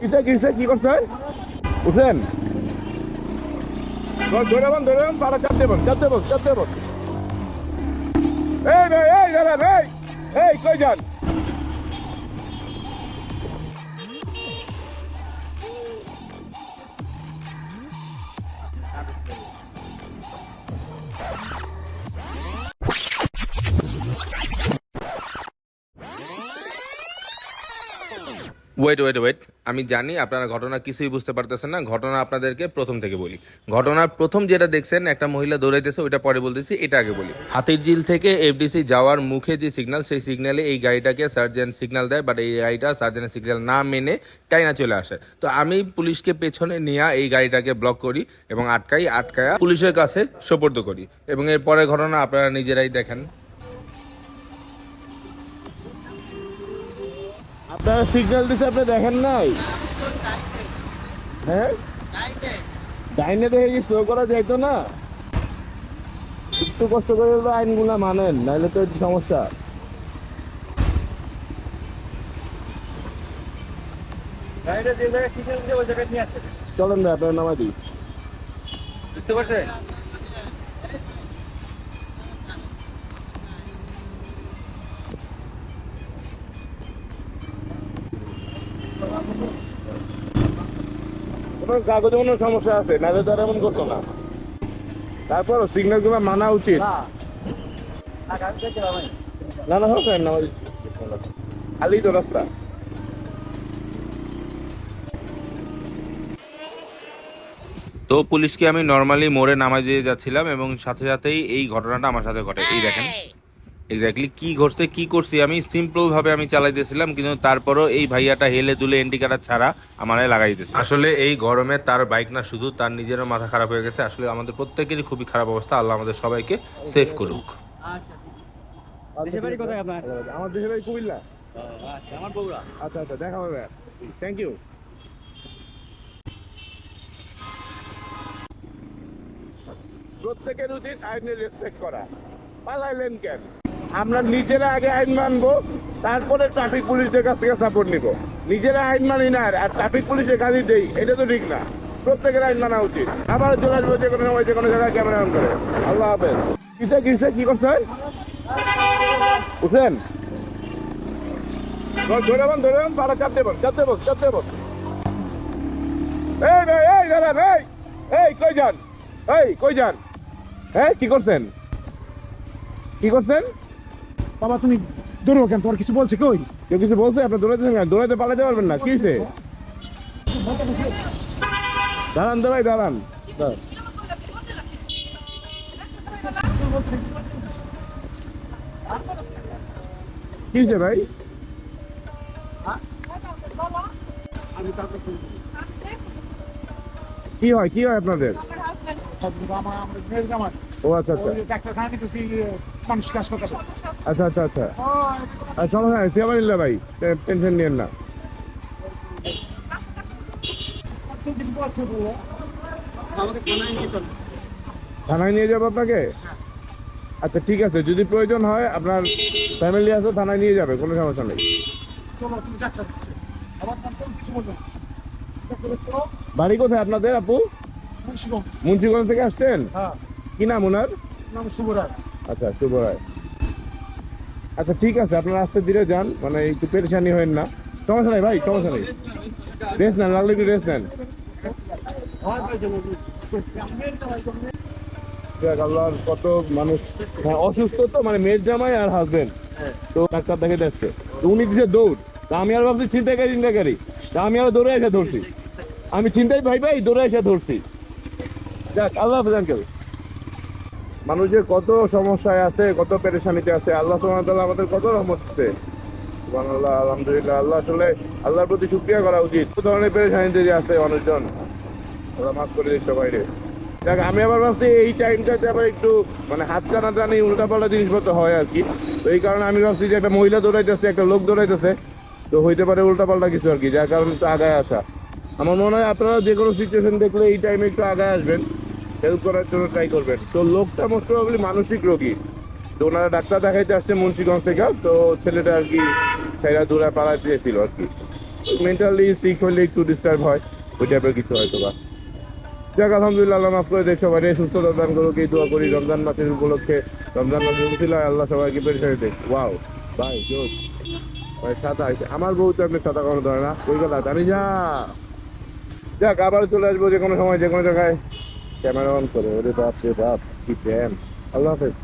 কিসে কিসে কি করছে? উঠেন। ধরে দেবেন ধরে দেবেন পাড়া চাপ দেবেন চাপ দেবেন চাপ দেবেন এই এই দাদা এই এই, কই যান? ওয়েট ওয়েট ওয়েট আমি জানি আপনারা ঘটনা কিছুই বুঝতে পারতেছেন না। ঘটনা আপনাদেরকে প্রথম থেকে বলি। ঘটনার প্রথম যেটা দেখছেন, একটা মহিলা দৌড়াইতেছে, ওইটা পরে বলতেছি, এটা আগে বলি। হাতির ঝিল থেকে এফডিসি যাওয়ার মুখে যে সিগনাল সেই সিগন্যালে এই গাড়িটাকে সার্জেন্ট সিগন্যাল দেয় বাট এই গাড়িটা সার্জেন্টের সিগন্যাল না মেনে টাইনা চলে আসে। তো আমি পুলিশকে পেছনে নিয়ে এই গাড়িটাকে ব্লক করি এবং আটকাই, আটকায়া পুলিশের কাছে সোপর্দ করি। এবং এর পরের ঘটনা আপনারা নিজেরাই দেখেন। আপনারা সিগন্যাল দিছে আপনি দেখেন নাই? হ্যাঁ? ডাইনে দেখে কি স্লো করা যাইতো না? একটু কষ্ট করে হলো আইনগুলা মানেন নাহলে তো সমস্যা। চলেন না আপনার নামা দিই। বুঝতে পারছেন? কোনো কাগজে কোনো সমস্যা আছে নাহলে তো এমন করতো না। তারপর সিগন্যালগুলো মানা উচিত। না না হোক না খালি তো রাস্তা। তো পুলিশকে আমি নর্মালি মোড়ে নামাই দিয়ে যাচ্ছিলাম এবং সাথে সাথেই এই ঘটনাটা আমার সাথে ঘটে। এই দেখেন। এক্স্যাক্টলি কি ঘটছে কি করছি আমি সিম্পল ভাবে আমি চালাইতেছিলাম কিন্তু তারপরও এই ভাইয়াটা হেলে দুলে ইন্ডিকেটার ছাড়া আমারে লাগাই দিতেছে। আসলে এই গরমে তার বাইক না শুধু তার নিজেরও মাথা খারাপ হয়ে গেছে আসলে আমাদের প্রত্যেকেরই খুবই খারাপ অবস্থা আল্লাহ আমাদের সবাইকে সেভ করুক। দেশের বাড়ি কোথায় আপনার? আমার দেশের বাড়ি কুমিল্লা। আচ্ছা আমার বগুড়া। আচ্ছা আচ্ছা দেখা হবে থ্যাংক ইউ প্রত্যেকের উচিত আইনের রেসপেক্ট করা। পালাইলেন কেন? আমরা নিজেরা আগে আইন মানবো, তারপরে ট্রাফিক পুলিশের কাছ থেকে সাপোর্ট নিব। নিজেরা আইন মানি না, আর ট্রাফিক পুলিশের কাজই দেই, এটা তো ঠিক না। প্রত্যেকের আইন মানা উচিত। আবার চলে আসব যে কোনো সময়, যে কোনো জায়গায় ক্যামেরা অন করে। আল্লাহ হাফেজ। কিসে কিসে, কি করছেন উঠেন। ধরে দেবেন ধরে দেবেন পাড়া চাপ দেবেন চাপ দেবেন চাপ দেবেন এই এই দাদা, এই কই যান? এই, কই যান? হ্যাঁ কি করছেন? কি করছেন? বাবা তুমি দৌড়ো কেন? তোমার কিছু বলছে কই? কেউ কিছু বলছে? আপনি দৌড়াইতেছেন কেন দৌড়াইতে পালাতে পারবেন না। কি হয়েছে? দাঁড়ান দাঁড়াই দাঁড়ান। দাঁড়ান। কি হয়েছে ভাই? কি হয়? কি হয় আপনাদের? হাজবেন্ড আমার আমার মেয়ের জামাই ও আচ্ছা আচ্ছা। ওই ডাক্তার খানা নিতেছি মানুষকে হাসপাতাল আচ্ছা আচ্ছা আচ্ছা। আর সমস্যা নেই সিয়ামানিল্লা ভাই টে- টেনশন নিয়েন না। থানায় নিয়ে যাব আপনাকে? আচ্ছা ঠিক আছে যদি প্রয়োজন হয় আপনার ফ্যামিলি আছে থানায় নিয়ে যাবে কোনো সমস্যা নেই। বাড়ি কোথায় আপনাদের আপু? মুন্সিগঞ্জ। মুন্সিগঞ্জ থেকে আসছেন? হ্যাঁ। কি নাম ওনার? নাম শুভরায় আচ্ছা শুভ রায় আচ্ছা ঠিক আছে আপনারা আস্তে ধীরে যান মানে একটু পেরেশানি হবেন না। সমস্যা নেই ভাই সমস্যা নেই। রেস্ট নেন লাগলে একটু রেস্ট নেন। হয় আল্লাহর কত মানুষ হ্যাঁ, অসুস্থ তো মানে মেয়ের জামাই আর হাজবেন্ড তো ডাক্তার দেখে তো উনি দিছে দৌড়। তা আমি আর ভাবছি ছিনতাইকারী চিন্তাকারী তা আমি আর দৌড়ে এসে ধরছি। আমি চিন্তাই ভাই ভাই দৌড়ে এসে ধরছি। যাক আল্লাহ হাফেজ আঙ্কেল মানুষের কত সমস্যায় আছে, কত পেরেশানিতে আছে, আল্লাহ তাআলা আমাদের কত রহমত দিচ্ছে সুবহানাল্লাহ, আলহামদুলিল্লাহ, আল্লাহ আসলে আল্লাহর প্রতি শুকরিয়া করা উচিত। কত ধরনের পেরেশানিতে যে আছে মানুষজন? আল্লাহ মাফ করে দিচ্ছে বাইরে দেখ, আমি আবার ভাবছি এই টাইমটাতে আবার একটু মানে হাত টানা টানি উল্টাপাল্টা জিনিসপত্র হয় আর কি। তো এই কারণে আমি ভাবছি যে একটা মহিলা দৌড়াইতেছে, একটা লোক দৌড়াইতেছে, তো হইতে পারে উল্টাপাল্টা কিছু আর কি, যার কারণে একটু আগায় আসা। আমার মনে হয় আপনারা যে কোনো সিচুয়েশন দেখলে এই টাইমে একটু আগায় আসবেন। হেল্প করার জন্য ট্রাই করবেন। তো লোকটা মোস্ট প্রবাবলি মানসিক রোগী। তো ওনারা ডাক্তার দেখাইতে আসছে মুন্সিগঞ্জ থেকে, তো ছেলেটা আর কি সেরা দূরে পালাতে চেয়েছিল আর কি। মেন্টালি সিক হলে একটু ডিস্টার্ব হয়, ওই টাইপের কিছু হয়তো বা যাক, আলহামদুলিল্লাহ, আল্লাহ মাফ করে দেখ সবাই সুস্থতা দান করুক, এই দোয়া করি রমজান মাসের উপলক্ষে। রমজান মাসের উঠিলায় আল্লাহ সবাইকে পেরেছে দেখ ওয়াও ভাই জোস ভাই, সাদা আমার বউ তো আপনি সাদা কোনো ধরে না। ওই কথা জানি যা যাক আবার চলে আসব যে কোনো সময় যে কোনো জায়গায়। ক্যামেরা অন করে ওরে বাপ রে বাপ কি প্যান আল্লাহ হাফেজ